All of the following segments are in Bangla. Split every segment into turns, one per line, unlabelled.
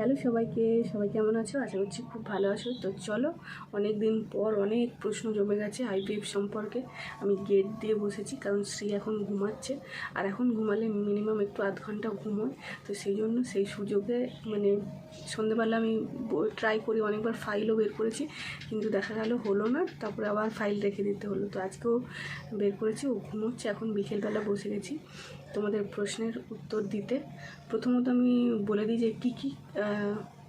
হ্যালো সবাইকে, সবাই কেমন আছো? আশা করছি খুব ভালো আছো। তো চলো অনেক দিন পর অনেক প্রশ্ন জমে গেছে আইপিএফ সম্পর্কে। আমি গেট দিয়ে বসেছি, কারণ শ্রী এখন ঘুমাচ্ছে। আর এখন ঘুমালে মিনিমাম একটু আধ ঘণ্টা ঘুমোয় তো সেই জন্য সেই সুযোগে মানে সন্ধেবেলা আমি ট্রাই করি, অনেকবার ফাইলও বের করেছি। কিন্তু দেখা গেল হলো না, তারপরে আবার ফাইল রেখে দিতে হলো। তো আজকেও বের করেছি, ও ঘুমোচ্ছে। এখন বিকেলবেলা বসে গেছি। তোমাদের প্রশ্নের উত্তর দিতে। প্রথমত আমি বলে দিই যে কী কী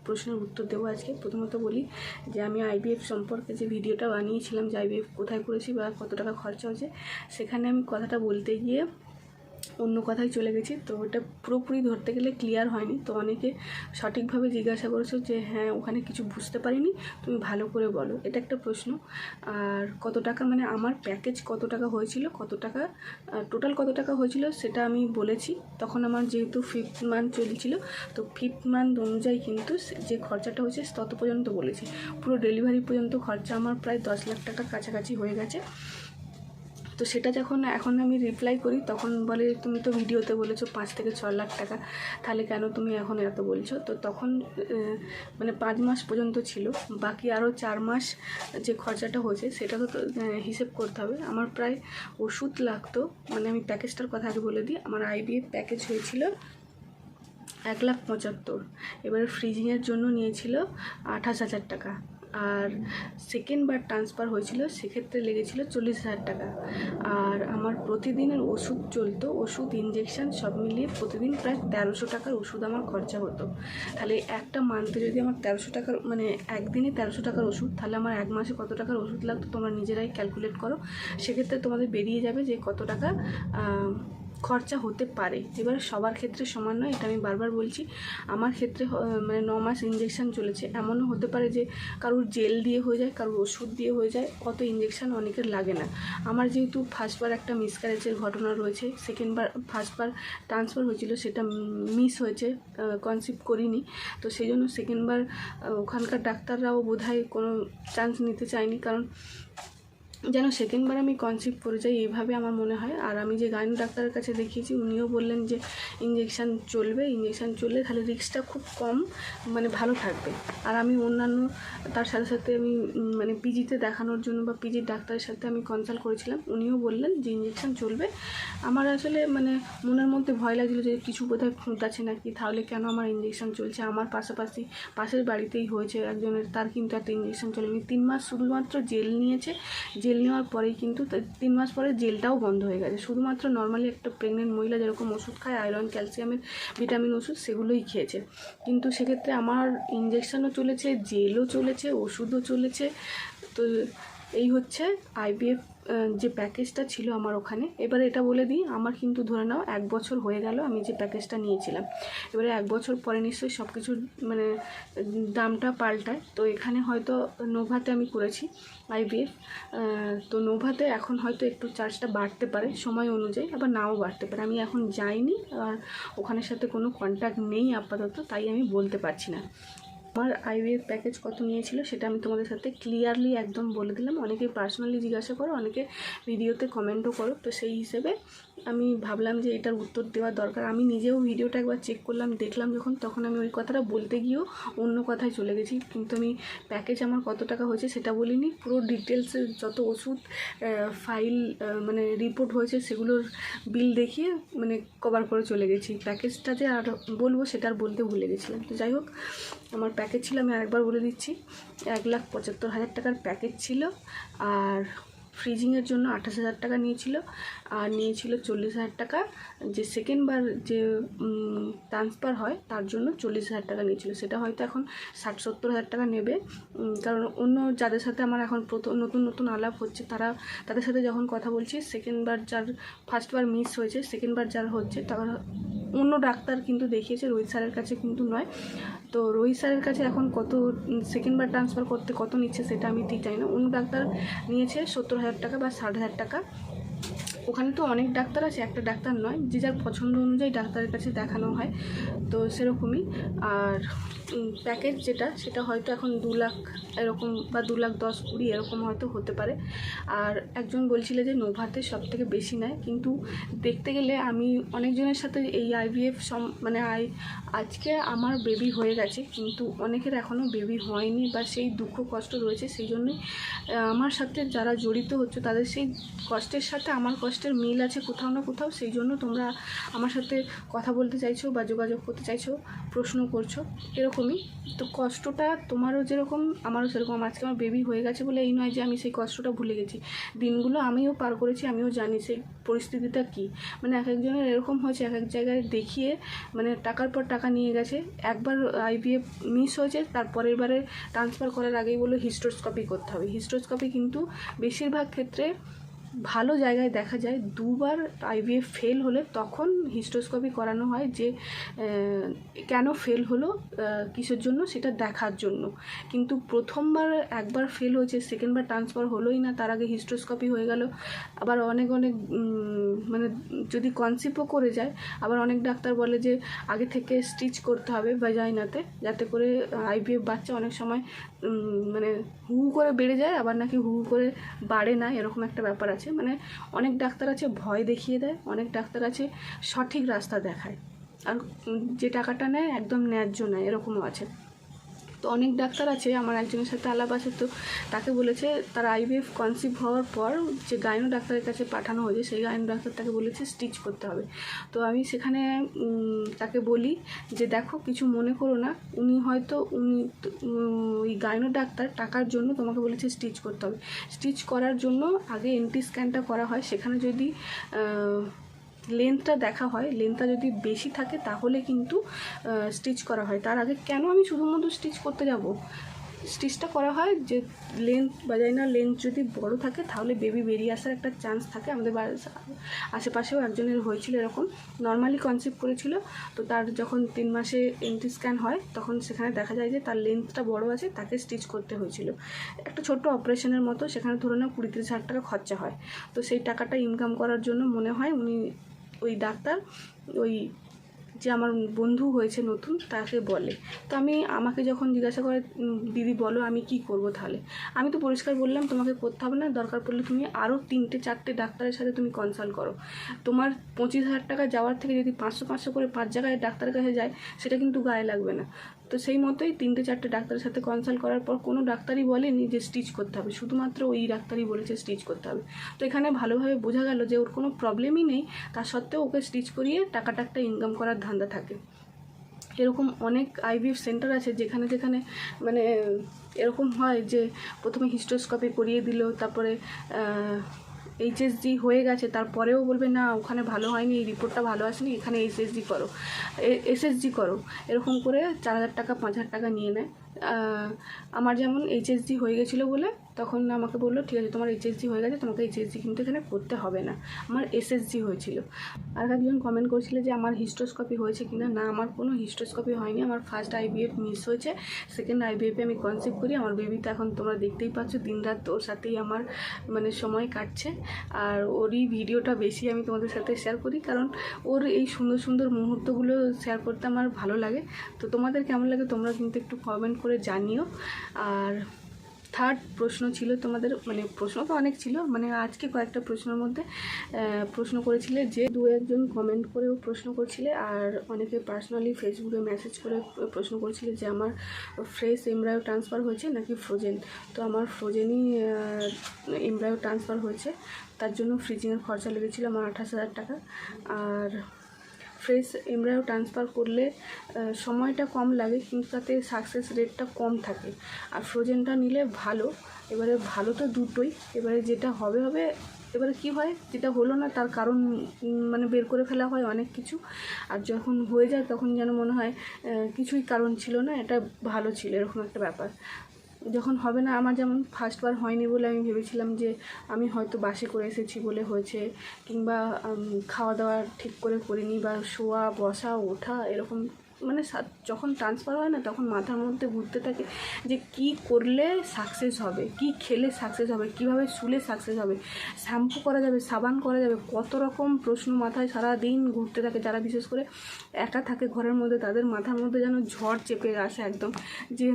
প্রশ্নের উত্তর দেবো আজকে। প্রথমত বলি যে আমি আইবিএফ সম্পর্কে যে ভিডিওটা বানিয়েছিলাম যে আইবিএফ কোথায় করেছি বা কত টাকা খরচা হয়েছে, সেখানে আমি কথাটা বলতে গিয়ে অন্য কথায় চলে গেছি। তো ওটা পুরোপুরি ধরতে গেলে ক্লিয়ার হয়নি। তো অনেকে সঠিকভাবে জিজ্ঞাসা করেছ যে হ্যাঁ ওখানে কিছু বুঝতে পারিনি। তুমি ভালো করে বলো। এটা একটা প্রশ্ন। আর কত টাকা মানে আমার প্যাকেজ কত টাকা হয়েছিল, কত টাকা টোটাল কত টাকা হয়েছিল সেটা আমি বলেছি। তখন আমার যেহেতু ফিফথ মান্থ চলছিল, তো ফিফথ মান্থ অনুযায়ী কিন্তু যে খরচাটা হয়েছে তত পর্যন্ত বলেছি। পুরো ডেলিভারি পর্যন্ত খরচা আমার প্রায় দশ লাখ টাকার কাছাকাছি হয়ে গেছে। তো সেটা যখন এখন আমি রিপ্লাই করি, তখন বলে, তুমি তো ভিডিওতে বলেছ পাঁচ থেকে ছ লাখ টাকা, তাহলে কেন তুমি এখন এত বলছো? তো তখন মানে পাঁচ মাস পর্যন্ত ছিল। বাকি আরও চার মাস যে খরচাটা হয়েছে, সেটা তো হিসেব করতে হবে। আমার প্রায় ওষুধ লাগতো। মানে আমি প্যাকেজটার কথা আগে বলে দিই, আমার আইবিএফ প্যাকেজ হয়েছিল এক লাখ পঁচাত্তর। এবারে ফ্রিজিংয়ের জন্য নিয়েছিল আঠাশ হাজার টাকা। আর সেকেন্ড বার ট্রান্সফার হয়েছিল, সেক্ষেত্রে লেগেছিল চল্লিশ হাজার টাকা। আর আমার প্রতিদিনের ওষুধ চলতো, ওষুধ ইঞ্জেকশন সব মিলিয়ে প্রতিদিন প্রায় তেরোশো টাকার ওষুধ আমার খরচা হতো। তাহলে একটা মান্থে যদি আমার তেরোশো টাকার মানে একদিনে তেরোশো টাকার ওষুধ, তাহলে আমার এক মাসে কত টাকার ওষুধ লাগতো তোমরা নিজেরাই ক্যালকুলেট করো। সেক্ষেত্রে তোমাদের বেরিয়ে যাবে যে কত টাকা খরচা হতে পারে। এবার সবার ক্ষেত্রে সমান নয়, এটা আমি বারবার বলছি। আমার ক্ষেত্রে মানে ন মাস ইঞ্জেকশন চলেছে। এমনও হতে পারে যে কারোর জেল দিয়ে হয়ে যায়, কারোর ওষুধ দিয়ে হয়ে যায়, অত ইঞ্জেকশন অনেকের লাগে না। আমার যেহেতু ফার্স্টবার একটা মিসক্যারেজের ঘটনা রয়েছে সেকেন্ডবার ফার্স্টবার ট্রান্সফার হয়েছিল, সেটা মিস হয়েছে কনসিভ করিনি। তো সেই জন্য সেকেন্ডবার ওখানকার ডাক্তাররাও বোধহয় কোনো চান্স নিতে চায়নি, কারণ যেন সেকেন্ডবার আমি কনসিভ করে যাই এইভাবে আমার মনে হয়। আর আমি যে গাইন ডাক্তারের কাছে দেখিয়েছি, উনিও বললেন যে ইঞ্জেকশান চলবে ইঞ্জেকশান চললে তাহলে রিস্কটা খুব কম মানে ভালো থাকবে। আর আমি অন্যান্য, তার সাথে সাথে আমি মানে পিজিতে দেখানোর জন্য বা পিজির ডাক্তারের সাথে আমি কনসাল্ট করেছিলাম, উনিও বললেন যে ইঞ্জেকশান চলবে। আমার আসলে মানে মনের মধ্যে ভয় লাগছিল যে কিছু বোধহয় খুঁত আছে নাকি, তাহলে কেন আমার ইঞ্জেকশান চলছে? আমার পাশাপাশি পাশের বাড়িতেই হয়েছে একজনের, তার কিন্তু একটা ইঞ্জেকশন চলেনি। তিন মাস শুধুমাত্র জেল নিয়েছে জেল নেওয়ার পরেই কিন্তু তিন মাস পরে জেলটাও বন্ধ হয়ে গেছে। শুধুমাত্র নর্মালি একটা প্রেগনেন্ট মহিলা যেরকম ওষুধ খায় আয়রন ক্যালসিয়ামের ভিটামিন ওষুধ সেগুলোই খেয়েছে। কিন্তু সেক্ষেত্রে আমার ইঞ্জেকশনও চলেছে, জেলও চলেছে, ওষুধও চলেছে। তো এই হচ্ছে আইবিএফ যে প্যাকেজটা ছিল আমার ওখানে, এবারে এটা বলে দিই, আমার কিন্তু ধরে নাও এক বছর হয়ে গেল আমি যে প্যাকেজটা নিয়েছিলাম। এবারে এক বছর পরে নিশ্চয়ই সব কিছুর মানে দামটা পাল্টায়। তো এখানে হয়তো নোভাতে আমি করেছি আইবিএফ তো নোভাতে এখন হয়তো একটু চার্জটা বাড়তে পারে সময় অনুযায়ী, আবার নাও বাড়তে পারে। আমি এখন যাইনি আর ওখানের সাথে কোনো কন্ট্যাক্ট নেই আপাতত, তাই আমি বলতে পারছি না। আমার আইভিএফ প্যাকেজ কত নিয়েছিল সেটা আমি তোমাদের সাথে ক্লিয়ারলি একদম বলে দিলাম। অনেকেই পার্সোনালি জিজ্ঞাসা করো, অনেকে ভিডিওতে কমেন্টও করো। তো সেই হিসেবে আমি ভাবলাম যে এটার উত্তর দেওয়ার দরকার। আমি নিজেও ভিডিওটা একবার চেক করলাম, দেখলাম যখন, তখন আমি ওই কথাটা বলতে গিয়েও অন্য কথায় চলে গেছি। কিন্তু আমি প্যাকেজ আমার কত টাকা হয়েছে সেটা বলিনি। পুরো ডিটেলসে যত ওষুধ ফাইল মানে রিপোর্ট হয়েছে সেগুলোর বিল দেখিয়ে মানে কভার করে চলে গেছি। প্যাকেজটা যে আর বলব সেটা আর বলতে ভুলে গেছিলাম। তো যাই হোক, আমার প্যাকেজ ছিল, আমি আরেকবার বলে দিচ্ছি। এক লাখ পঁচাত্তর হাজার টাকার প্যাকেজ ছিল। আর ফ্রিজিংয়ের জন্য আঠাশ হাজার টাকা নিয়েছিল। আর নিয়েছিল চল্লিশ হাজার টাকা। যে সেকেন্ডবার যে ট্রান্সফার হয়, তার জন্য চল্লিশ হাজার টাকা নিয়েছিল। সেটা হয়তো এখন ষাট সত্তর হাজার টাকা নেবে। কারণ অন্য যাদের সাথে আমার এখন প্রথম, নতুন নতুন আলাপ হচ্ছে, তারা, তাদের সাথে যখন কথা বলছি সেকেন্ডবার যার ফার্স্টবার মিস হয়েছে সেকেন্ডবার যার হচ্ছে, তারা অন্য ডাক্তার কিন্তু দেখিয়েছে, রোহিত স্যারের কাছে কিন্তু নয়। তো রোহিত স্যারের কাছে এখন কত সেকেন্ডবার ট্রান্সফার করতে কত নিচ্ছে সেটা আমি ঠিক জানি না। অন্য ডাক্তার নিয়েছে সত্তর হাজার টাকা বা ষাট হাজার টাকা। ওখানে তো অনেক ডাক্তার আছে, একটা ডাক্তার নয়, যে যার পছন্দ অনুযায়ী ডাক্তারের কাছে দেখানো হয়। তো সেরকমই। আর প্যাকেজ যেটা, সেটা হয়তো এখন দু লাখ এরকম বা দু লাখ দশ কুড়ি এরকম হয়তো হতে পারে। আর একজন বলছিল যে নোভাতে সব থেকে বেশি নেয়, কিন্তু দেখতে গেলে আমি অনেকজনের সাথে এই আইভিএফ সম মানে আই, আজকে আমার বেবি হয়ে গেছে, কিন্তু অনেকের এখনও বেবি হয়নি বা সেই দুঃখ কষ্ট রয়েছে, সেই জন্যই আমার সাথে যারা জড়িত হচ্ছে, তাদের সেই কষ্টের সাথে আমার কষ্টের মিল আছে কোথাও না কোথাও, সেই জন্য তোমরা আমার সাথে কথা বলতে চাইছো বা যোগাযোগ করতে চাইছো, প্রশ্ন করছ এরকমই তো কষ্টটা তোমারও যেরকম, আমারও সেরকম। আজকে আমার বেবি হয়ে গেছে বলে এই নয় যে আমি সেই কষ্টটা ভুলে গেছি। দিনগুলো আমিও পার করেছি, আমিও জানি সেই পরিস্থিতিটা কী। মানে এক একজনের এরকম হয়েছে, এক এক জায়গায় দেখিয়ে মানে টাকার পর টাকা নিয়ে গেছে। একবার আইভিএফ মিস হয়েছে, তারপরের বারে ট্রান্সফার করার আগেই বলল হিস্টোস্কপি করতে হবে। হিস্টোস্কপি কিন্তু বেশিরভাগ ক্ষেত্রে ভালো জায়গায় দেখা যায়, দুবার আইভিএফ ফেল হলে তখন হিস্টোস্কপি করানো হয় যে কেন ফেল হলো কিসের জন্য সেটা দেখার জন্য। কিন্তু প্রথমবার একবার ফেল হয়েছে সেকেন্ডবার ট্রান্সফার হলোই না, তার আগে হিস্টোস্কোপি হয়ে গেল। আবার অনেক অনেক মানে যদি কনসিপও করে যায়, আবার অনেক ডাক্তার বলে যে, আগে থেকে স্টিচ করতে হবে ভ্যাজাইনাতে যাতে করে আইভিএফ বাচ্চা অনেক সময় মানে হু করে বেড়ে যায়, আবার নাকি হু করে বাড়ে না, এরকম একটা ব্যাপার আছে। মানে অনেক ডাক্তার আছে ভয় দেখিয়ে দেয়, অনেক ডাক্তার আছে সঠিক রাস্তা দেখায়। আর যে টাকাটা নেয় একদম ন্যায্য নেয়, এরকমও আছে। তো অনেক ডাক্তার আছে, আমার একজনের সাথে আলাপ আছে, তো তাকে বলেছে তার আইভিএফ কনসিভ হওয়ার পর যে গাইনো ডাক্তারের কাছে পাঠানো হয়েছে, সেই গাইনো ডাক্তার তাকে বলেছে স্টিচ করতে হবে। তো আমি সেখানে তাকে বলি যে দেখো কিছু মনে করো না, উনি হয়তো, উনি ওই গাইনো ডাক্তার টাকার জন্য তোমাকে বলেছে স্টিচ করতে হবে। স্টিচ করার জন্য আগে এনটি স্ক্যানটা করা হয়, সেখানে যদি লেন্থটা দেখা হয় লেন্থটা যদি বেশি থাকে তাহলে কিন্তু স্টিচ করা হয়। তার আগে কেন আমি শুধুমাত্র স্টিচ করতে যাব? স্টিচটা করা হয় যে লেন্থ বাজাইনা লেন্থ যদি বড় থাকে তাহলে বেবি বেরিয়ে আসার একটা চান্স থাকে। আমাদের আশেপাশেও একজনের হয়েছিল এরকম। নর্মালি কনসেপ্ট করেছিল। তো তার যখন তিন মাসে এন্টি স্ক্যান হয়, তখন সেখানে দেখা যায় যে তার লেন্থটা বড় আছে, তাকে স্টিচ করতে হয়েছিল। একটা ছোট্ট অপারেশনের মতো, সেখানে ধরে নাও কুড়ি তিরিশ হাজার টাকা খরচা হয়। তো সেই টাকাটা ইনকাম করার জন্য মনে হয় উনি ওই ডাক্তার, ওই যে আমার বন্ধু হয়েছে নতুন, তাকে বলে। তো আমি আমাকে যখন জিজ্ঞাসা করে দিদি বলো আমি কি করব তাহলে? আমি তো পরিষ্কার বললাম, তোমাকে করতে হবে না, দরকার পড়লে তুমি আরও তিনটে, চারটে ডাক্তারের সাথে তুমি কনসাল্ট করো। তোমার পঁচিশ হাজার টাকা যাওয়ার থেকে যদি পাঁচশো পাঁচশো করে পাঁচ জায়গায় ডাক্তারের কাছে যায়, সেটা কিন্তু গায়ে লাগবে না। তো সেই মতোই তিনটে চারটে ডাক্তারের সাথে কনসাল্ট করার পর কোনো ডাক্তারই বলেনি যে স্টিচ করতে হবে। শুধুমাত্র ওই ডাক্তারই বলেছে স্টিচ করতে হবে। তো এখানে ভালোভাবে বোঝা গেল যে ওর কোনো প্রবলেমই নেই। তা সত্ত্বেও ওকে স্টিচ করিয়ে টাকাটা একটা ইনকাম করার ধান্দা থাকে। এরকম অনেক আইভিএফ সেন্টার আছে যেখানে যেখানে মানে এরকম হয় যে প্রথমে হিস্টোস্কপি করিয়ে দিল, তারপরে এইচএসজি হয়ে গেছে, তারপরেও বলবে, না, ওখানে ভালো হয়নি, এই রিপোর্টটা ভালো আসেনি, এখানে এইচএসজি করো। এসএসজি করো, এরকম করে চার হাজার টাকা, পাঁচ হাজার টাকা নিয়ে নেয়। আমার যেমন এইচএসজি হয়ে গেছিল বলে, তখন আমাকে বলল, ঠিক আছে, তোমার এইচএসজি হয়ে গেছে, তোমাকে এইচএসজি কিন্তু এখানে করতে হবে না। আমার এসএসজি হয়েছিল। আর একজন কমেন্ট করেছিল যে, আমার হিস্টোস্কপি হয়েছে কিনা? না, আমার কোনো হিস্টোস্কপি হয়নি, আমার ফার্স্ট আইবিএফ মিস হয়েছে সেকেন্ড আইবিএফে আমি কনসেপ্ট করি, আমার বেবি তো এখন তোমরা দেখতেই পাচ্ছ দিন রাত ওর সাথেই আমার মানে সময় কাটছে। আর ওরই ভিডিওটা বেশি আমি তোমাদের সাথে শেয়ার করি, কারণ ওর এই সুন্দর সুন্দর মুহূর্তগুলো শেয়ার করতে আমার ভালো লাগে। তো তোমাদের কেমন লাগে তোমরা কিন্তু একটু কমেন্ট করে জানিও। আর থার্ড প্রশ্ন ছিল তোমাদের মানে প্রশ্ন তো অনেক ছিল মানে আজকে কয়েকটা প্রশ্নের মধ্যে প্রশ্ন করেছিলে যে দু একজন কমেন্ট করেও প্রশ্ন করছিলে আর অনেকে পার্সোনালি ফেসবুকে মেসেজ করে প্রশ্ন করেছিলে যে আমার ফ্রেশ এমব্রায়ো ট্রান্সফার হয়েছে নাকি ফ্রোজেন তো আমার ফ্রোজেনই এমব্রায়ো ট্রান্সফার হয়েছে, তার জন্য ফ্রিজিংয়ের খরচা লেগেছিলো আমার আঠাশ হাজার টাকা। আর ফ্রেশ এমব্রায়ো ট্রান্সফার করলে সময়টা কম লাগে, কিন্তু তাতে সাকসেস রেটটা কম থাকে। আর ফ্রোজেনটা নিলে ভালো, এবারে ভালো তো দুটোই। এবারে যেটা হবে হবে, এবারে কি হয়, যেটা হলো না, তার কারণ মানে বের করে ফেলা হয় অনেক কিছু। আর যখন হয়ে যায়, তখন যেন মনে হয় কিছুই কারণ ছিল না, এটা ভালো ছিল, এরকম একটা ব্যাপার। যখন হবে না, আমার যেমন ফার্স্টবার হয়নি বলে আমি ভেবেছিলাম যে আমি হয়তো বাসে করে এসেছি বলে হয়েছে, কিংবা খাওয়া দাওয়া ঠিক করে করিনি বা শোয়া, বসা, ওঠা এরকম মানে যখন ট্রান্সফার হয় না তখন মাথার মধ্যে ঘুরতে থাকে যে কি করলে সাকসেস হবে, কি খেলে সাকসেস হবে, কীভাবে শুলে সাকসেস হবে শ্যাম্পু করা যাবে, সাবান করা যাবে, কত রকম প্রশ্ন মাথায় সারা দিন ঘুরতে থাকে। যারা বিশেষ করে একা থাকে ঘরের মধ্যে, তাদের মাথার মধ্যে যেন ঝড় চেপে আসে একদম যে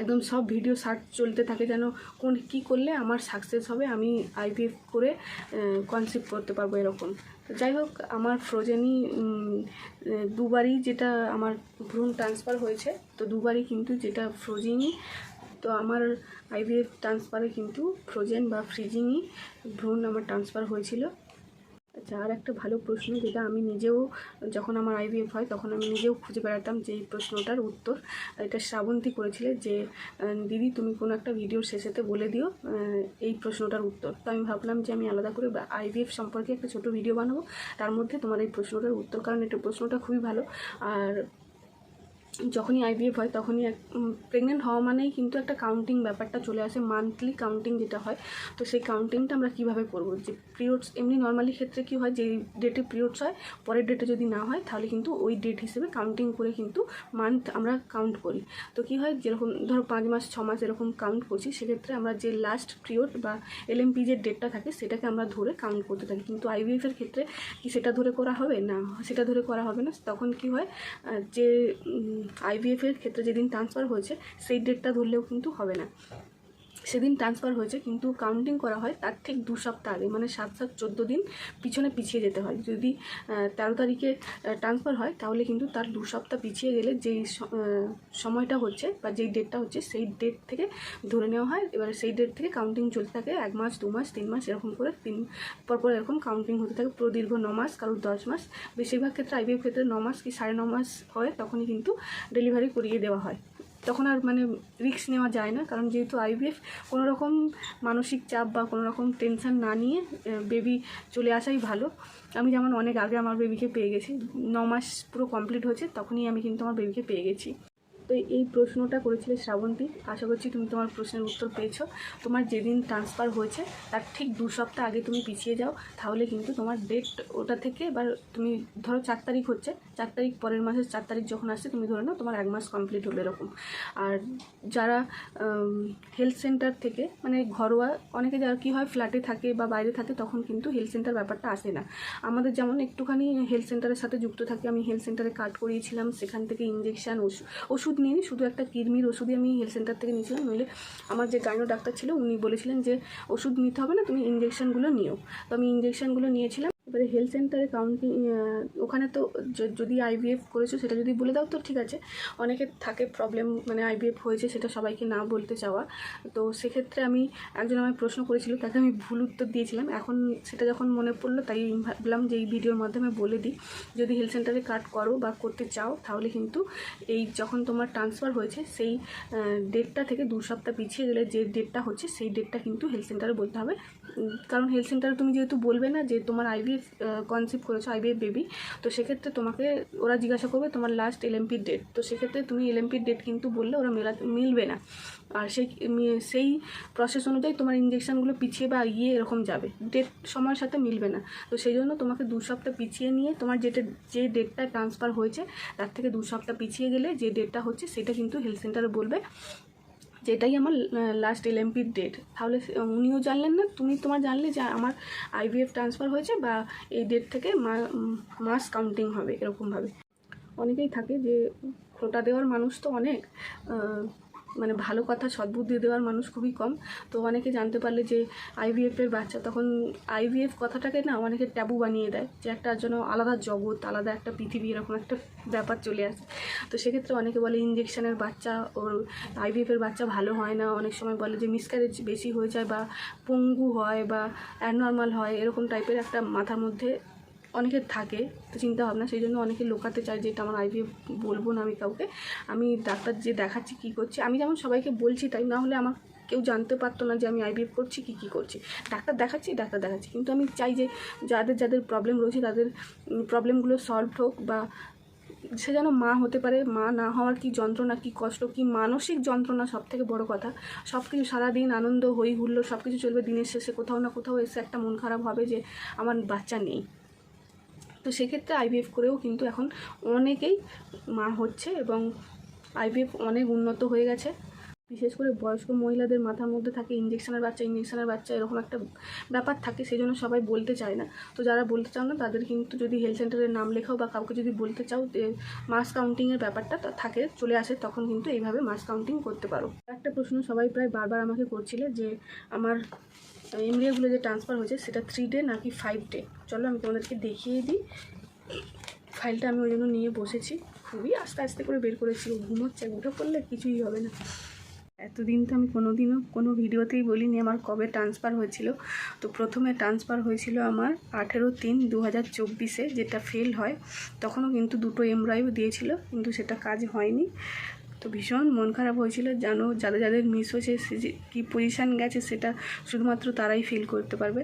একদম সব ভিডিও সার্চ চলতে থাকে যেন কোন কী করলে আমার সাকসেস হবে, আমি আইভিএফ করে কনসিভ করতে পারব এরকম। যাই হোক, আমার ফ্রোজেনই দুবারই যেটা আমার ভ্রূণ ট্রান্সফার হয়েছে, তো দুবারই কিন্তু যেটা ফ্রোজেনই তো আমার আইভিএফ ট্রান্সফারে কিন্তু ফ্রোজেন বা ফ্রিজিংই ভ্রূণ আমার ট্রান্সফার হয়েছিল। আচ্ছা আর একটা ভালো প্রশ্ন যেটা আমি নিজেও, যখন আমার আইভিএফ হয় তখন আমি নিজেও খুঁজে বেড়াতাম যে এই প্রশ্নটার উত্তর। এটা শ্রাবন্তী করেছিলে যে দিদি তুমি কোনো একটা ভিডিওর শেষেতে বলে দিও এই প্রশ্নটার উত্তর। তো আমি ভাবলাম যে আমি আলাদা করে আইভিএফ সম্পর্কে একটা ছোট ভিডিও বানাবো। তার মধ্যে তোমার এই প্রশ্নটার উত্তর, কারণ এটা প্রশ্নটা খুবই ভালো। আর যখনই আইভিএফ হয় তখনই প্রেগনেন্ট হওয়া মানেই কিন্তু একটা কাউন্টিং ব্যাপারটা চলে আসে মান্থলি কাউন্টিং যেটা হয়। তো সেই কাউন্টিংটা আমরা কীভাবে করব? যে পিরিয়ডস এমনি নর্মালি ক্ষেত্রে কী হয় যে ডেটে পিরিয়ডস হয়, পরের ডেটে যদি না হয়, তাহলে কিন্তু ওই ডেট হিসেবে কাউন্টিং করে কিন্তু মান্থ আমরা কাউন্ট করি। তো কী হয়, যেরকম ধরো পাঁচ মাস, ছ মাস এরকম কাউন্ট করছি, সেক্ষেত্রে আমরা যে লাস্ট পিরিয়ড বা এলএমপি যে ডেটটা থাকে, সেটাকে আমরা ধরে কাউন্ট করতে থাকি। কিন্তু আইভিএফ এর ক্ষেত্রে কি সেটা ধরে করা হবে? না, সেটা ধরে করা হবে না। তখন কি হয় যে আইভিএফ এর ক্ষেত্রে যেদিন ট্রান্সফার হয়েছে সেই ডেটটা ধরলেও কিন্তু হবে না। সেদিন ট্রান্সফার হয়েছে, কিন্তু কাউন্টিং করা হয় তার ঠিক দু সপ্তাহ আগে মানে সাত সাত চোদ্দ দিন পিছনে পিছিয়ে যেতে হয়। যদি তেরো তারিখে ট্রান্সফার হয়, তাহলে কিন্তু তার দু সপ্তাহ পিছিয়ে গেলে যেই সময়টা হচ্ছে বা যেই ডেটটা হচ্ছে, সেই ডেট থেকে ধরে নেওয়া হয়। এবারে সেই ডেট থেকে কাউন্টিং চলতে থাকে, এক মাস, দু মাস, তিন মাস, এরকম করে তিন, পরপর এরকম কাউন্টিং হতে থাকে পুরো দীর্ঘ ন মাস, কারোর দশ মাস। বেশিরভাগ ক্ষেত্রে আইভিএফ ক্ষেত্রে ন মাস কি সাড়ে ন মাস হয়, তখনই কিন্তু ডেলিভারি করিয়ে দেওয়া হয়। তখন আর মানে রিস্ক নেওয়া যায় না। কারণ যেহেতু আইভিএফ কোনো রকম মানসিক চাপ বা কোনো রকম টেনশন না নিয়ে বেবি চলে আসাই ভালো। আমি যেমন অনেক আগে আমার বেবিকে পেয়ে গেছি। ন মাস পুরো কমপ্লিট হয়েছে, তখনই আমি কিন্তু আমার বেবিকে পেয়ে গেছি। তো এই প্রশ্নটা করেছিলে শ্রাবন্তী। আশা করছি তুমি তোমার প্রশ্নের উত্তর পেয়েছ। তোমার যেদিন ট্রান্সফার হয়েছে, তার ঠিক দু সপ্তাহ আগে তুমি পিছিয়ে যাও। তাহলে কিন্তু তোমার ডেট ওটা থেকে এবার তুমি ধরো চার তারিখ হচ্ছে, চার তারিখ পরের মাসের চার তারিখ যখন আসছে, তুমি ধরে নাও তোমার এক মাস কমপ্লিট হলো এরকম। আর যারা হেলথ সেন্টার থেকে মানে ঘরোয়া, অনেকে যারা কী হয় ফ্ল্যাটে থাকে বা বাইরে থাকে, তখন কিন্তু হেলথ সেন্টার ব্যাপারটা আসে না। আমাদের যেমন একটুখানি হেলথ সেন্টারের সাথে যুক্ত থাকি, আমি হেলথ সেন্টারে কার্ড করিয়েছিলাম, সেখান থেকে ইঞ্জেকশান ওষুধ ওষুধ নিইনি শুধু একটা কিডনির ওষুধই আমি হেলথ সেন্টার থেকে নিয়েছিলাম। নইলে আমার যে গাইনো ডাক্তার ছিল, উনি বলেছিলেন যে, ওষুধ নিতে হবে না, তুমি ইঞ্জেকশানগুলো নিও। তো আমি ইঞ্জেকশানগুলো নিয়েছিলাম। এবারে হেলথ সেন্টারে কাউন্টিং ওখানে তো যদি আইভিএফ করেছ সেটা যদি বলে দাও তো ঠিক আছে। অনেকের থাকে প্রবলেম মানে আইভিএফ হয়েছে সেটা সবাইকে না বলতে চাওয়া। তো সেক্ষেত্রে আমি একজন আমায় প্রশ্ন করেছিল, তাকে আমি ভুল উত্তর দিয়েছিলাম। এখন সেটা যখন মনে পড়ল তাই ভাবলাম যে এই ভিডিওর মাধ্যমে বলে দিই। যদি হেলথ সেন্টারে কাট করো বা করতে চাও তাহলে কিন্তু এই যখন তোমার ট্রান্সফার হয়েছে সেই ডেটটা থেকে দু সপ্তাহ পিছিয়ে গেলে যে ডেটটা হচ্ছে সেই ডেটটা কিন্তু হেলথ সেন্টারে বলতে হবে। কারণ হেলথ সেন্টারে তুমি যেহেতু বলবে না যে তোমার আইভিএফ কনসেপ্ট করেছ আইভিএফ বেবি তো সেক্ষেত্রে তোমাকে ওরা জিজ্ঞাসা করবে তোমার লাস্ট এলএমপির ডেট তো সেক্ষেত্রে তুমি এলএমপির ডেট কিন্তু বললে ওরা মেলা, মিলবে না। আর সেই সেই প্রসেস অনুযায়ী তোমার ইঞ্জেকশনগুলো পিছিয়ে বা ইয়ে এরকম যাবে ডেট সময়ের সাথে মিলবে না। তো সেই জন্য তোমাকে দু সপ্তাহ পিছিয়ে নিয়ে তোমার যেটা, যে ডেটটা ট্রান্সফার হয়েছে, তার থেকে দু সপ্তাহ পিছিয়ে গেলে যে ডেটটা হচ্ছে, সেটা কিন্তু হেলথ সেন্টারে বলবে। যেটাই আমার লাস্ট এলএমপির ডেট তাহলে উনিও জানলেন না, তুমি তোমার জানলে যে আমার আইভিএফ ট্রান্সফার হয়েছে বা এই ডেট থেকে মাস কাউন্টিং হবে এরকমভাবে অনেকেই থাকে যে খোটা দেওয়ার মানুষ তো অনেক মানে ভালো কথা, সদ্বুদ্ধি দেওয়ার মানুষ খুবই কম। তো অনেকে জানতে পারলে যে আইভিএফের বাচ্চা তখন আইভিএফ কথাটাকে না অনেকে ট্যাবু বানিয়ে দেয় যে একটা জন্য আলাদা জগৎ, আলাদা একটা পৃথিবী, এরকম একটা ব্যাপার চলে আসে। তো সেক্ষেত্রে অনেকে বলে ইঞ্জেকশনের বাচ্চা ওর আইভিএফের বাচ্চা ভালো হয় না। অনেক সময় বলে যে মিসক্যারেজ বেশি হয়ে যায় বা পঙ্গু হয় বা অ্যানর্মাল হয়, এরকম টাইপের একটা মাথার মধ্যে অনেকের থাকে, তো চিন্তা ভাবনা, সেই জন্য অনেকে লোকাতে চায় যে এটা আমার আইভিএফ বলব না আমি কাউকে। আমি ডাক্তার যে দেখাচ্ছি কী করছি, আমি যেমন সবাইকে বলছি তাই, না হলে আমার কেউ জানতে পারতো না যে আমি আইভিএফ করছি কি, কী করছি। ডাক্তার দেখাচ্ছি ডাক্তার দেখাচ্ছি, কিন্তু আমি চাই যে যাদের যাদের প্রবলেম রয়েছে, তাদের প্রবলেমগুলো সলভ হোক বা সে যেন মা হতে পারে, মা না হওয়ার কি যন্ত্রণা, কি কষ্ট, কি মানসিক যন্ত্রণা সব থেকে বড় কথা। সব কিছু সারাদিন আনন্দ, হই হুল্লো সব কিছু চলবে, দিনের শেষে কোথাও না কোথাও এসে একটা মন খারাপ হবে যে আমার বাচ্চা নেই। তো সেক্ষেত্রে আইভিএফ করেও কিন্তু এখন অনেকেই মা হচ্ছে এবং আইভিএফ অনেক উন্নত হয়ে গেছে। বিশেষ করে বয়স্ক মহিলাদের মাথার মধ্যে থাকে ইঞ্জেকশনের বাচ্চা ইঞ্জেকশনের বাচ্চা, এরকম একটা ব্যাপার থাকে সেই জন্য সবাই বলতে চায় না। তো যারা বলতে চাও না, তাদের কিন্তু যদি হেলথ সেন্টারের নাম লেখাও বা কাউকে যদি বলতে চাও মাস কাউন্টিংয়ের ব্যাপারটা থাকে, চলে আসে, তখন কিন্তু এইভাবে মাস কাউন্টিং করতে পারো। একটা প্রশ্ন সবাই প্রায় বারবার আমাকে করছিলে যে আমার এমরিয়াগুলো যে ট্রান্সফার হয়েছে, সেটা থ্রি ডে নাকি ফাইভ ডে চলো আমি তোমাদেরকে দেখিয়ে দিই। ফাইলটা আমি ওই জন্য নিয়ে বসেছি। খুবই আস্তে আস্তে করে বের করেছি। ঘুমোচ্ছে, উঠে পড়লে কিছুই হবে না। এতদিন তো আমি কোনো দিনও কোনো ভিডিওতেই বলিনি আমার কবে ট্রান্সফার হয়েছিল। তো প্রথমে ট্রান্সফার হয়েছিল আমার আঠেরো তিন দু হাজার চব্বিশে, যেটা ফেল হয়। তখনও কিন্তু দুটো এমরাইও দিয়েছিল, কিন্তু সেটা কাজ হয়নি। তো ভীষণ মন খারাপ হয়েছিল, জানো, যাদের যাদের মিস হয়েছে যে কী পজিশান গেছে সেটা শুধুমাত্র তারাই ফিল করতে পারবে।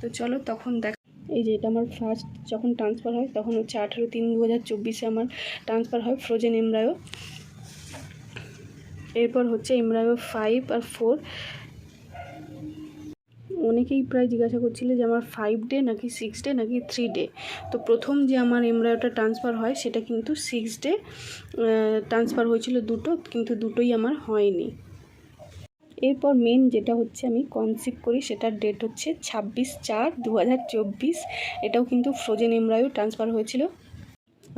তো চলো তখন দেখ এই যে এটা আমার ফার্স্ট যখন ট্রান্সফার হয়, তখন হচ্ছে আঠেরো তিন দু হাজার চব্বিশে আমার ট্রান্সফার হয় ফ্রোজেন এমরায়ো এরপর হচ্ছে এমরায়ো ফাইভ আর ফোর অনেকেই প্রায় জিজ্ঞাসা করছিল যে আমার ফাইভ ডে নাকি সিক্স ডে নাকি থ্রি ডে তো প্রথম যে আমার এমব্রয়ডারিটা ট্রান্সফার হয়, সেটা কিন্তু সিক্স ডে ট্রান্সফার হয়েছিল দুটো, কিন্তু দুটোই আমার হয়নি। এরপর মেন যেটা হচ্ছে, আমি কনসিভ করি, সেটার ডেট হচ্ছে ছাব্বিশ চার দু এটাও কিন্তু ফ্রোজেন এমব্রয়ো ট্রান্সফার হয়েছিল।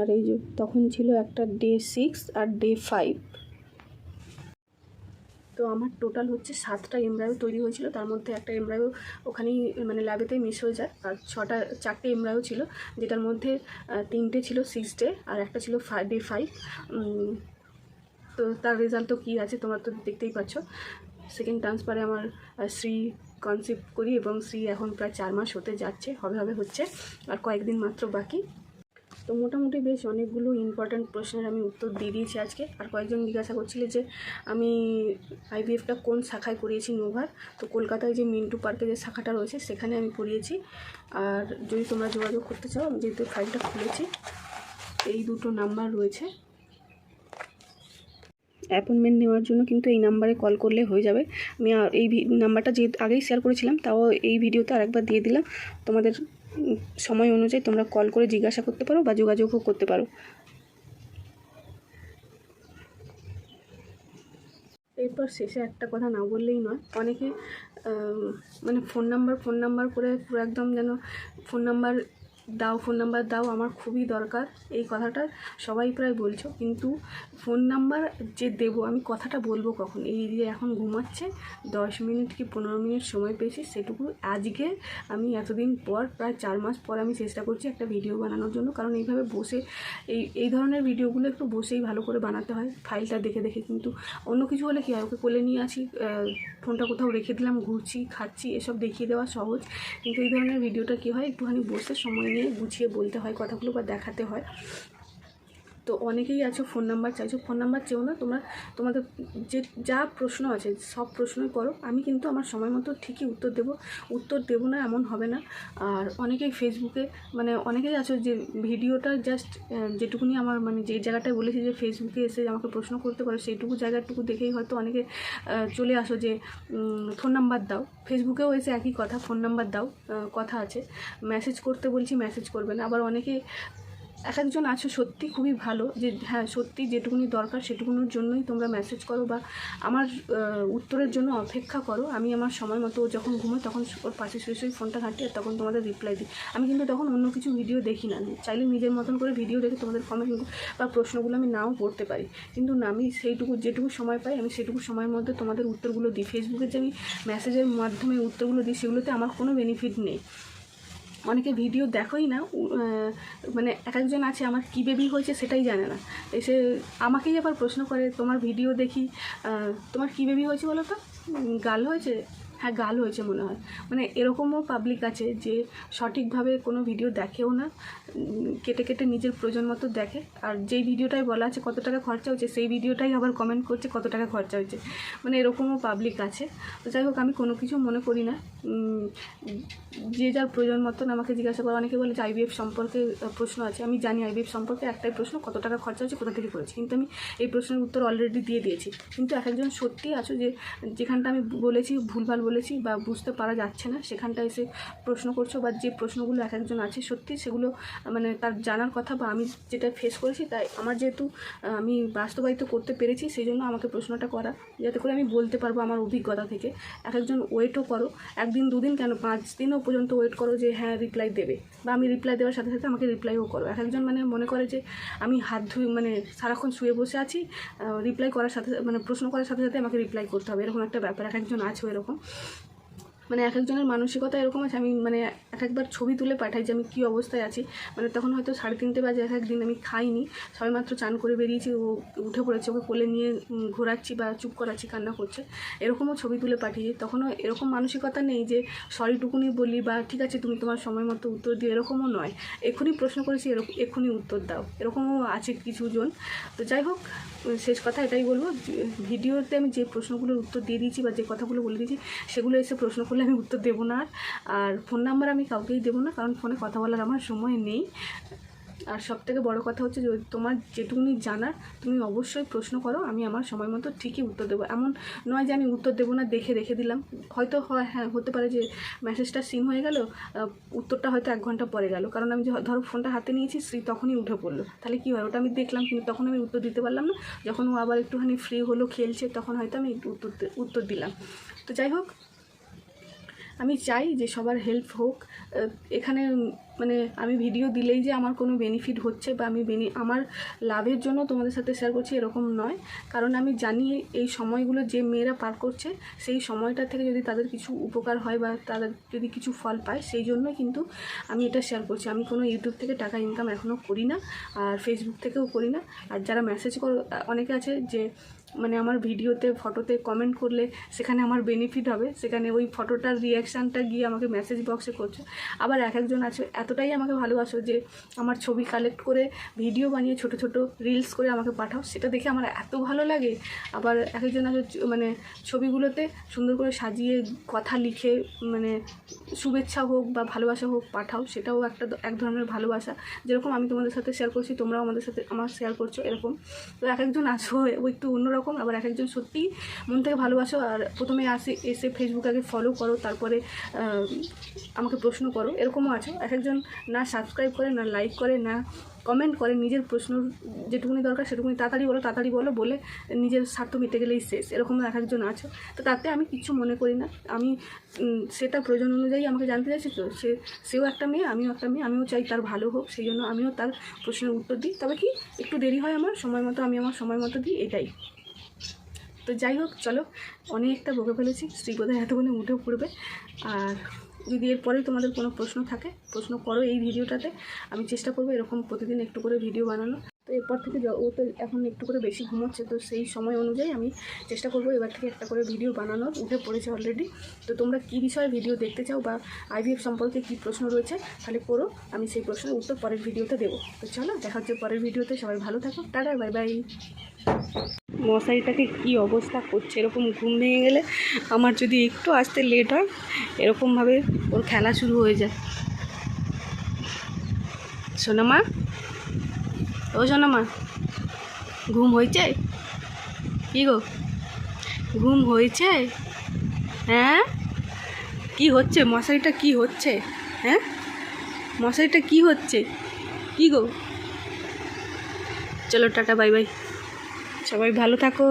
আর এই যে, তখন ছিল একটা ডে সিক্স আর ডে ফাইভ তো আমার টোটাল হচ্ছে সাতটা এমব্রয়ো তৈরি হয়েছিল। তার মধ্যে একটা এমব্রয়ো ওখানেই মানে ল্যাবেতেই মিস হয়ে যায়। আর ছটা, চারটে এমব্রয়ো ছিল, যেটার মধ্যে তিনটে ছিল সিক্স ডে আর একটা ছিল ফাইভ ডে ফাইভ তো তার রেজাল্ট তো কী আছে তোমরা তো দেখতেই পাচ্ছ। সেকেন্ড ট্রান্সফারে আমার শ্রী কনসেপ্ট করি এবং শ্রী এখন প্রায় চার মাস হতে যাচ্ছে, হবে হবে হচ্ছে। আর কয়েকদিন মাত্র বাকি। তো মোটামুটি বেশ অনেকগুলো ইম্পর্ট্যান্ট প্রশ্নের আমি উত্তর দিয়ে দিয়েছি আজকে। আর কয়েকজন জিজ্ঞাসা করছিল যে আমি আইভিএফটা কোন শাখায় করিয়েছি নোভার? তো কলকাতায় যে মিন্টু পার্কে যে শাখাটা রয়েছে, সেখানে আমি করিয়েছি। আর যদি তোমরা যোগাযোগ করতে চাও, আমি যেহেতু ফাইলটা খুলেছি, এই দুটো নাম্বার রয়েছে। অ্যাপয়েন্টমেন্ট নেওয়ার জন্য কিন্তু এই নাম্বারে কল করলে হয়ে যাবে। আমি এই নাম্বারটা যে আগেই শেয়ার করেছিলাম, তাও এই ভিডিওতে আরেকবার দিয়ে দিলাম। তোমাদের সময় অনুযায়ী তোমরা কল করে জিজ্ঞাসা করতে পারো বা যোগাযোগও করতে পারো। এরপর শেষে একটা কথা না বললেই নয়। অনেকে মানে ফোন নাম্বার ফোন নাম্বার করে পুরো একদম যেন ফোন নাম্বার দাও ফোন নাম্বার দাও, আমার খুবই দরকার এই কথাটা। সবাই প্রায় বলছো, কিন্তু ফোন নাম্বার যে দেবো, আমি কথাটা বলব কখন? এই যে এখন ঘুমাচ্ছে, দশ মিনিট কি পনেরো মিনিট সময় পেয়েছি, সেটুকু আজকে আমি এতদিন পর, প্রায় চার মাস পর আমি চেষ্টা করছি একটা ভিডিও বানানোর জন্য, কারণ এইভাবে বসে, এই এই ধরনের ভিডিওগুলো একটু বসেই ভালো করে বানাতে হয় ফাইলটা দেখে দেখে। কিন্তু অন্য কিছু হলে কি হয়, ওকে কোলে নিয়ে আসি ফোনটা কোথাও রেখে দিলাম, ঘুরছি, খাচ্ছি, এসব দেখিয়ে দেওয়া সহজ। কিন্তু এই ধরনের ভিডিওটা কী হয়, একটুখানি বসে সময় নিয়ে গুছিয়ে বলতে হয় কথাগুলো বা দেখাতে হয়। তো অনেকেই আছো ফোন নাম্বার চাইছো ফোন নাম্বার চেও না। তোমরা, তোমাদের যে যা প্রশ্ন আছে, সব প্রশ্নই করো। আমি কিন্তু আমার সময় মতো ঠিকই উত্তর দেবো। উত্তর দেবো না, এমন হবে না। আর অনেকেই ফেসবুকে মানে অনেকেই আছো যে ভিডিওটা জাস্ট যেটুকুনি আমার মানে যে জায়গাটায় বলেছি যে ফেসবুকে এসে আমাকে প্রশ্ন করতে পারো, সেইটুকু জায়গাটুকু দেখেই হয়তো অনেকে চলে আসো যে ফোন নাম্বার দাও। ফেসবুকেও এসে একই কথা ফোন নাম্বার দাও কথা আছে। মেসেজ করতে বলছি মেসেজ করবে না। আবার অনেকে এক একজন আছো সত্যি খুবই ভালো, যে হ্যাঁ সত্যি যেটুকুনি দরকার সেটুকুনির জন্যই তোমরা মেসেজ করো বা আমার উত্তরের জন্য অপেক্ষা করো। আমি আমার সময় মতো যখন ঘুমোই তখন ওর পাশে শুয়ে শুয়ে ফোনটা ঘাঁটি আর তখন তোমাদের রিপ্লাই দিই। আমি কিন্তু তখন অন্য কিছু ভিডিও দেখি না। চাইলে নিজের মতন করে ভিডিও দেখে তোমাদের কমেন্ট বা প্রশ্নগুলো আমি নাও পড়তে পারি। কিন্তু না, আমি সেইটুকু, যেটুকু সময় পাই, আমি সেটুকু সময়ের মধ্যে তোমাদের উত্তরগুলো দিই। ফেসবুকে যে আমি মেসেজের মাধ্যমে উত্তরগুলো দিই, সেগুলোতে আমার কোনো বেনিফিট নেই। অনেকে ভিডিও দেখোই না মানে এক একজন আছে আমার কী বেবি হয়েছে সেটাই জানে না। এসে আমাকেই আবার প্রশ্ন করে, তোমার ভিডিও দেখি তোমার কী বেবি হয়েছে বলো তো? গাল হয়েছে? হ্যাঁ গাল হয়েছে মনে হয়। মানে এরকমও পাবলিক আছে যে সঠিকভাবে কোনো ভিডিও দেখেও না কেটে কেটে নিজের প্রয়োজন মতো দেখে। আর যেই ভিডিওটাই বলা আছে কত টাকা খরচা হচ্ছে সেই ভিডিওটাই আবার কমেন্ট করছে কত টাকা খরচা হয়েছে। মানে এরকমও পাবলিক আছে। তো যাই হোক, আমি কোনো কিছু মনে করি না। যে যার প্রয়োজন মতন আমাকে জিজ্ঞাসা করে। অনেকে বলে যে আইবিএফ সম্পর্কে প্রশ্ন আছে। আমি জানি আইবিএফ সম্পর্কে একটাই প্রশ্ন, কত টাকা খরচা হচ্ছে কোথা থেকে করেছি? কিন্তু আমি এই প্রশ্নের উত্তর অলরেডি দিয়ে দিয়েছি। কিন্তু এক একজন সত্যি আছো যে যেখানটা আমি বলেছি, ভুলভাল বলেছি বা বুঝতে পারা যাচ্ছে না, সেখানটা এসে প্রশ্ন করছ বা যে প্রশ্নগুলো এক একজন আছে, সত্যি সেগুলো মানে তার জানার কথা বা আমি যেটা ফেস করেছি, তাই আমার যেহেতু আমি বাস্তবায়িত করতে পেরেছি, সেই জন্য আমাকে প্রশ্নটা করা। যাতে করে আমি বলতে পারব আমার অভিজ্ঞতা থেকে। এক একজন ওয়েটও করো। একদিন, দুদিন কেন? পাঁচ দিনও পর্যন্ত ওয়েট করো যে হ্যাঁ রিপ্লাই দেবে। বা আমি রিপ্লাই দেওয়ার সাথে সাথে আমাকে রিপ্লাইও করো। এক একজন মানে মনে করে যে, আমি হাত ধুই মানে সারাক্ষণ শুয়ে বসে আছি রিপ্লাই করার সাথে মানে প্রশ্ন করার সাথে সাথে আমাকে রিপ্লাই করতে হবে, এরকম একটা ব্যাপার। এক একজন আছে এরকম মানে এক একজনের মানসিকতা এরকম আছে, আমি মানে এক একবার ছবি তুলে পাঠাই যে আমি কী অবস্থায় আছি। মানে তখন হয়তো সাড়ে তিনটে বাজে এক একদিন আমি খাইনি, সবাই মাত্র চান করে বেরিয়েছি, ও উঠে পড়েছে, ওকে কোলে নিয়ে ঘোরাচ্ছি বা চুপ করাচ্ছি, কান্না করছে। এরকমও ছবি তুলে পাঠিয়েছি। তখনও এরকম মানসিকতা নেই যে সরিটুকুনি বলি বা ঠিক আছে তুমি তোমার সময় মতো উত্তর দিও, এরকমও নয়। এক্ষুনি প্রশ্ন করেছি এরকম এক্ষুনি উত্তর দাও। এরকমও আছে কিছুজন। তো যাই হোক শেষ কথা এটাই বলব ভিডিওতে আমি যে প্রশ্নগুলোর উত্তর দিয়ে দিয়েছি বা যে কথাগুলো বলে দিয়েছি, সেগুলো এসে প্রশ্ন করলে আমি উত্তর দেবো না আর ফোন নাম্বার আমি কাউকেই দেবো না, কারণ ফোনে কথা বলার আমার সময় নেই। আর সব থেকে বড়ো কথা হচ্ছে যে তোমার যেটুকুনি জানার, তুমি অবশ্যই প্রশ্ন করো, আমি আমার সময় মতো ঠিকই উত্তর দেবো। এমন নয় যে আমি উত্তর দেবো না, দেখে রেখে দিলাম। হয়তো হয় হ্যাঁ হতে পারে যে মেসেজটা সিন হয়ে গেল উত্তরটা হয়তো এক ঘণ্টা পরে গেল। কারণ আমি ধরো ফোনটা হাতে নিয়েছি শ্রী তখনই উঠে পড়ল। তাহলে কী হয়? ওটা আমি দেখলাম, কিন্তু তখন আমি উত্তর দিতে পারলাম না। যখন ও আবার একটুখানি ফ্রি হলো, খেলছে, তখন হয়তো আমি উত্তর উত্তর দিলাম। তো যাই হোক আমি চাই যে সবার হেল্প হোক। এখানে মানে আমি ভিডিও দিলেই যে আমার কোনো বেনিফিট হচ্ছে বা আমি বেনি আমার লাভের জন্য তোমাদের সাথে শেয়ার করছি এরকম নয়। কারণ আমি জানি এই সময়গুলো যে মেয়েরা পার করছে, সেই সময়টা থেকে যদি তাদের কিছু উপকার হয় বা তাদের যদি কিছু ফল পায়, সেই জন্য কিন্তু আমি এটা শেয়ার করছি। আমি কোনো ইউটিউব থেকে টাকা ইনকাম এখনও করি না, আর ফেসবুক থেকেও করি না। আর যারা মেসেজ করো অনেকে আছে যে মানে আমার ভিডিওতে ফটোতে কমেন্ট করলে সেখানে আমার বেনিফিট হবে। সেখানে ওই ফটোটার রিয়াকশানটা গিয়ে আমাকে মেসেজ বক্সে করছে। আবার এক একজন আছে, এতটাই আমাকে ভালোবাসো যে আমার ছবি কালেক্ট করে ভিডিও বানিয়ে ছোট ছোট রিলস করে আমাকে পাঠাও। সেটা দেখে আমার এত ভালো লাগে। আবার এক একজন আছে মানে ছবিগুলোতে সুন্দর করে সাজিয়ে কথা লিখে মানে শুভেচ্ছা হোক বা ভালোবাসা হোক পাঠাও। সেটাও একটা এক ধরনের ভালোবাসা। যেরকম আমি তোমাদের সাথে শেয়ার করছি, তোমরাও আমাদের সাথে, আমার শেয়ার করছ, এরকম। তো এক একজন আছো একটু অন্যরকম আবার এক একজন সত্যিই মন থেকে ভালোবাসো, আর প্রথমে আসে, এসে ফেসবুক আগে ফলো করো, তারপরে আমাকে প্রশ্ন করো, এরকমও আছো। এক একজন না সাবস্ক্রাইব করে, না লাইক করে, না কমেন্ট করে, নিজের প্রশ্ন যেটুকুনি দরকার সেটুকুনি তাড়াতাড়ি বলো তাড়াতাড়ি বলো, বলে নিজের স্বার্থ মিটে গেলেই শেষ। এরকম এক একজন আছো। তো তাতে আমি কিচ্ছু মনে করি না। আমি সেটা প্রয়োজন অনুযায়ী আমাকে জানতে চাইছি তো, সে, সেও একটা মেয়ে, আমিও একটা মেয়ে, আমিও চাই তার ভালো হোক, সেই জন্য আমিও তার প্রশ্নের উত্তর দিই। তবে কি, একটু দেরি হয় আমার, সময় মতো আমি আমার সময় মতো দিই, এটাই। তো যাই হোক, চলো, অনেকটা বকে ফেলেছি। স্ত্রী বোধহয় এতক্ষণে উঠে পড়বে। আর যদি এরপরে তোমাদের কোনো প্রশ্ন থাকে, প্রশ্ন করো এই ভিডিওটাতে। আমি চেষ্টা করব এরকম প্রতিদিন একটু করে ভিডিও বানানো তো এরপর থেকে ও তো এখন একটু করে বেশি ঘুমোচ্ছে, তো সেই সময় অনুযায়ী আমি চেষ্টা করব এবার থেকে একটা করে ভিডিও বানানোর। উঠে পড়েছে অলরেডি তো তোমরা কী বিষয়ে ভিডিও দেখতে চাও বা আইভিএফ সম্পর্কে কী প্রশ্ন রয়েছে তাহলে করো, আমি সেই প্রশ্নের উত্তর পরের ভিডিওতে দেবো। তো চলো, দেখা হচ্ছে পরের ভিডিওতে সবাই ভালো থাকো। টাটা বাই বাই মশারিটাকে কি অবস্থা করছে? এরকম ঘুম ভেঙে গেলে আমার যদি একটু আসতে লেট হয়, এরকমভাবে ওর খেলা শুরু হয়ে যায়। সোনামা ও সোনামা ঘুম হয়েছে? কি গো? ঘুম হয়েছে? হ্যাঁ? কি হচ্ছে? মশারিটা কি হচ্ছে? হ্যাঁ? মশারিটা কি হচ্ছে? কি গো? চলো টাটা, বাই বাই। সবাই ভালো থাকো।